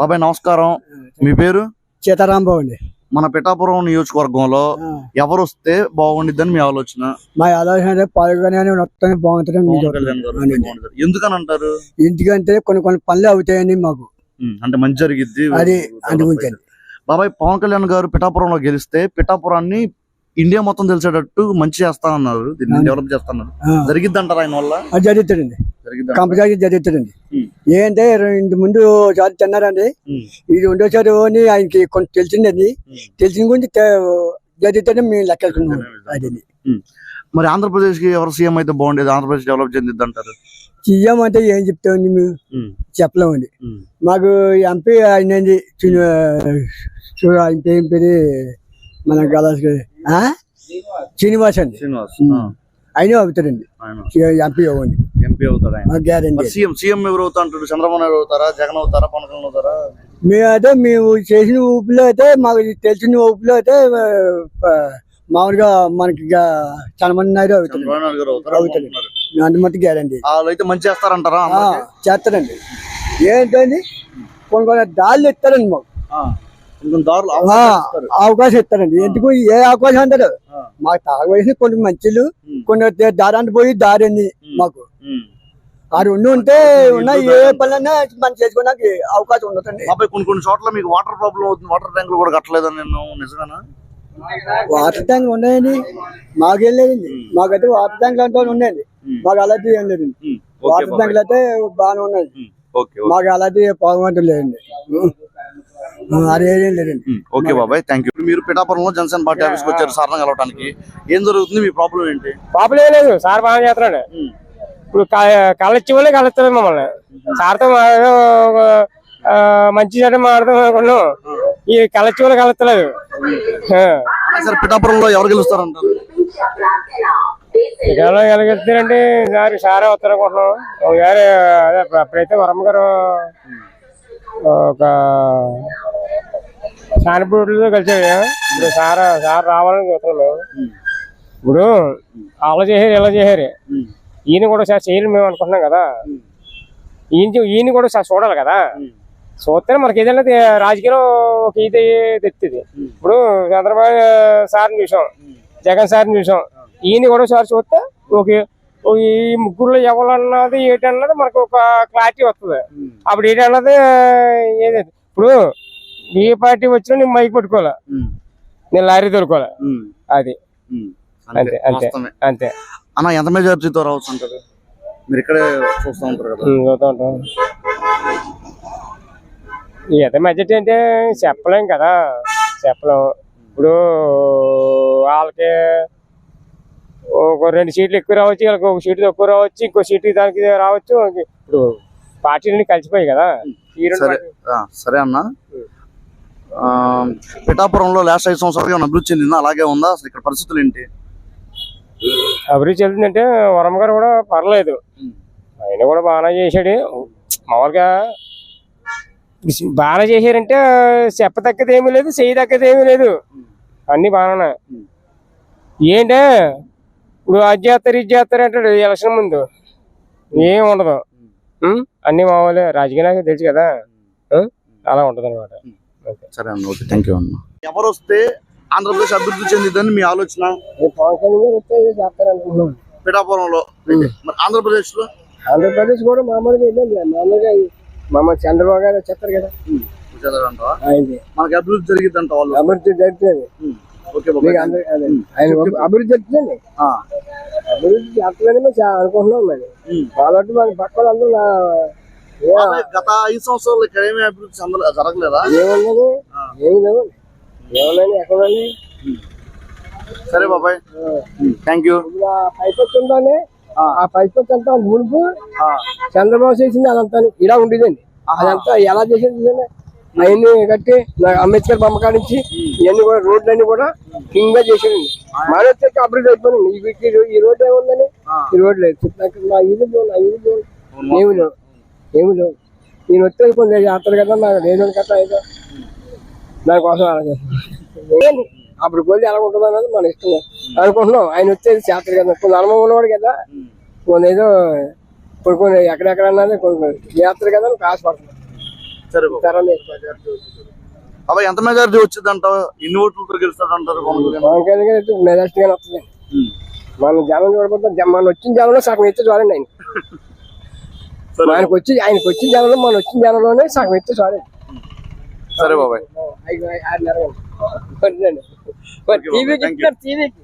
బాబాయ్ నమస్కారం. మీ పేరు? సీతారాంబాబు అండి. మన పిఠాపురం నియోజకవర్గంలో ఎవరు వస్తే బాగుండిద్దని మీ ఆలోచన? మా ఆలోచన పాల్గొనే మొత్తం బాగుండిద్ది. ఎందుకని అంటారు ఎందుకంటే కొన్ని కొన్ని పనులు అవుతాయని మాకు. అంటే మంచి జరిగిద్ది. అది అందుగురించి బాబాయ్ పవన్ కళ్యాణ్ గారు పిఠాపురంలో గెలిస్తే పిఠాపురాన్ని ఇండియా మొత్తం తెలిసేటట్టు మంచి చేస్తానన్నారు దీన్ని అవును. డెవలప్ చేస్తున్నారు జరిగిద్ది అంటారు ఆయన వల్ల? అది జరుగుతుందండి. కంపల్సరీ జరుగుతుందండి ఉమ్. ఏంటంటే ఇంటి ముందు ఒకసారి తిన్నారండి. ఇది రెండోసారి అని ఆయనకి కొంత తెలిసిందండి. తెలిసిన గురించి జరుగుతుందని మేము లెక్కేసుకున్నాం. అది మరి ఆంధ్రప్రదేశ్కి ఎవరు సీఎం అయితే బాగుండేది? ఆంధ్రప్రదేశ్ డెవలప్ చెందిద్ది అంటారు సీఎం అంటే ఏం చెప్తామండి మేము? చెప్పలేమండి. మాకు ఎంపీ ఆయన ఆయన పేరు పేరు మన గలాస్ శ్రీనివాస్. అండి శ్రీనివాస్. ఆయన అవుతారండి ఎంపీ అవ్వండి. ఎంపీ అవుతాడు ఆయన సీఎం సీఎం ఎవరు అవుతా అంటారు చంద్రబాబు నాయుడు అవుతారా? జగన్ అవుతారా? పవన్ కళ్యాణ్ అవుతారా? మేమైతే మేము చేసిన ఊపిలో అయితే మాకు తెలిసిన ఊపిలో అయితే మామూలుగా మనకి చంద్రబాబు నాయుడు అవుతాడు. అంత మట్టి గ్యారంటీ వాళ్ళు అయితే మంచి చేస్తారంటారా? చేస్తారండి. ఏంటండి? కొన్ని కొన్ని దాళ్ళు ఇస్తారండి మాకు. అవకాశం ఇస్తారు. అవకాశం ఇస్తారండి. ఎందుకు? ఏ అవకాశం అంటారు? మాకు తాగవలసిన కొన్ని మంచిలు కొన్ని దారానికి పోయి దారండి మాకు. ఆ రెండు ఉంటే ఉన్న ఏ పనులన్నా మనం చేసుకోవడానికి అవకాశం ఉండదండి. బాబాయ్ కొన్ని కొన్ని చోట్ల మీకు వాటర్ ప్రాబ్లం అవుతుంది. వాటర్ ట్యాంకులు కూడా కట్టలేదని నేను నిజమేనా వాటర్ ట్యాంక్ ఉన్నాయండి. మాకేం లేదండి. మాకైతే వాటర్ ట్యాంక్ అంటే ఉన్నాయండి. మాకు అలాంటివి ఏం లేదండి. ఉమ్, ఓకే వాటర్ బాబాయ్. ట్యాంకులు అయితే బాగానే ఉన్నాయి. మాకు అలాంటి పాల్గొంటూ లేదండి. అది ఏం లేదండి. ఓకే బాబాయ్. థ్యాంక్ యూ మీరు పిఠాపురంలో జనసేన పార్టీ ఆఫీస్కి వచ్చారు సార్ని కలవడానికి ఏం జరుగుతుంది? మీ ప్రాబ్లం ఏంటి? పాపలే లేదు. సార్ బాగా చేస్తున్నాడు. ఇప్పుడు కళ్ళొచ్చి వాళ్ళే కలుస్తారు మమ్మల్ని. సార్తో మంచి చెడ్డ అనుకున్నాం. ఈ కళ్ళొచ్చి వాళ్ళు కలుస్తలేదు. పిఠాపురంలో ఎవరు గెలుస్తారంటారు ఎలా ఎలాగెళ్తారంటే ఈసారి సారే వస్తారు అనుకుంటున్నాం. ఒకసారి అదే అప్పుడు- అప్పుడైతే వరమ్మ గారు ఒక సానిపూడిలో కలిసాడు ఇప్పుడు సార్ సార్ రావాలని చూస్తున్నాం. మేము ఇప్పుడు అలా చేశారు ఇలా చేశారు. ఉమ్, ఈయన కూడా సార్ చేయాలి మేము అనుకుంటున్నాం కదా. ఈయన ఈయన కూడా సార్ చూడాలి కదా. చూస్తేనే మనకి ఏదైనా రాజకీయంలో ఒక ఇది తెస్తుంది ఉమ్. ఇప్పుడు చంద్రబాబు సార్ని చూసాం. జగన్ సార్ని చూసాం. ఈయన కూడా సార్ చూస్తే ఒక ఒక ఈ ముగ్గురులో ఎవరన్నది ఏంటన్నది మనకు ఒక క్లారిటీ వస్తుంది. అప్పుడు ఏంటన్నది ఏది? ఇప్పుడు ఏ పార్టీ వచ్చినా నేను మైక్ పట్టుకోవాలి? నేను లారీ దొరుకోవాలి అది. అంతే. అంతే. అంతే. అన్న ఎంత మెజారిటీతో రావచ్చు అంటారు? మీరు ఇక్కడే చూస్తూ ఉంటారు కదా. ఎంత మెజార్టీ అంటే చెప్పలేం కదా. చెప్పలేం. ఇప్పుడు వాళ్ళకి ఒక రెండు సీట్లు ఎక్కువ రావచ్చు వాళ్ళకి ఒక సీటు తక్కువ రావచ్చు ఇంకో సీటు దానికి రావచ్చు ఇప్పుడు పార్టీలన్నీ కలిసిపోయాయి కదా. ఈ రెండు సరే. ఆ, సరే అన్న. ఆ, పిఠాపురంలో లాస్ట్ ఐదు సంవత్సరాలుగా ఏమైనా అభివృద్ధి చెందిందా? అలాగే ఉందా? అసలు ఇక్కడ పరిస్థితులు ఏంటి? అభివృద్ధి చెందుతుందంటే వరమ గారు కూడా పర్లేదు. ఆయన కూడా బాగానే చేశాడు. మామూలుగా బాగానే చేశారంటే చెప్పదగ్గది ఏమీ లేదు చేయదగ్గది ఏమీ లేదు. అన్ని బాగానే. ఏంటే ఇప్పుడు అది చేస్తారు ఇది చేస్తారు అంటాడు ఎలక్షన్ ముందు. ఏం ఉండదు? అన్ని మామూలే. రాజకీయ నాయకులు తెలుసు కదా? అలా ఉంటది అనమాట సరే అన్న ఓకే థ్యాంక్ యూ అన్న. ఎవరు వస్తే ఆంధ్రప్రదేశ్ అభివృద్ధి చెందిద్దని మీ ఆలోచన? పిఠాపురంలో. మరి ఆంధ్రప్రదేశ్లో ఆంధ్రప్రదేశ్ కూడా మామూలుగా వెళ్ళండి మామూలుగా మామ చంద్రబాబు గారు వచ్చేస్తారు కదా. మనకి అభివృద్ధి జరిగిద్దంట వాళ్ళు. అభివృద్ధి జరుగుతుంది అభివృద్ధి జరుగుతుంది అభివృద్ధి చేస్తుందని మేము అనుకుంటున్నాం మరి. కాబట్టి మన పక్క వాళ్ళందరూ నా- ఏ- బాబాయ్, గత ఐదు సంవత్సరాలు ఇక్కడ ఏమీ అభివృద్ధి జరగలేదా? ఏమున్నది ఆ. ఏమి లేవు సరే బాబాయ్. థ్యాంక్ యూ ఇప్పుడు ఆ పైప్ వచ్చిందని ఆ. ఆ పైప్ వచ్చి అంతా మునుపు చంద్రబాబు చేసింది అదంతా ఇలా ఉండేదండి. అదంతా ఎలా చేసింది అవన్నీ కట్టి అంబేద్కర్ బొమ్మ కానించి ఇవన్నీ కూడా రోడ్లన్నీ కూడా కింగ్గా చేసేయండి మన వచ్చేసి అభివృద్ధి అయిపోయింది. ఈ వీటికి ఈ రో- ఈ రోడ్డు ఏముందని. ఈ రోడ్డు లేదు నా ఇది నా ఇది. ఏమి లేవు. ఏమి లేవు. నేను వచ్చే కొంచెం చేస్తారు కదా నాకు లేదు కదా ఏదో దానికోసం అలా ఏంటి? అప్పుడు కొద్ది ఎలా ఉంటుంది అన్నది మన ఇష్టం అనుకుంటున్నాం. ఆయన వచ్చేది చేస్తారు కదా కొన్ని అనుభవం ఉన్నవాడు కదా. కొన్ని ఏదో కొన్ని కొన్ని ఎక్కడెక్కడ అన్నది కొన్ని చేస్తారు కదా అని ఆశపడుతున్నాం అబ్బాయి ఎంత మెజారిటీ వచ్చింది అంటావు ఓట్లతో పవన్ కళ్యాణ్ మెజార్టీ వస్తుంది. ఉమ్. మన జనం చూడబోతే మన వచ్చిన జనంలో సగం ఎత్తే చాలండి ఆయన. ఆయనకు వచ్చి ఆయనకు వచ్చిన జనంలో మన వచ్చిన జనంలోనే సగం ఎత్తే చాలండి సరే బాబాయ్. టీవీకి టీవీకి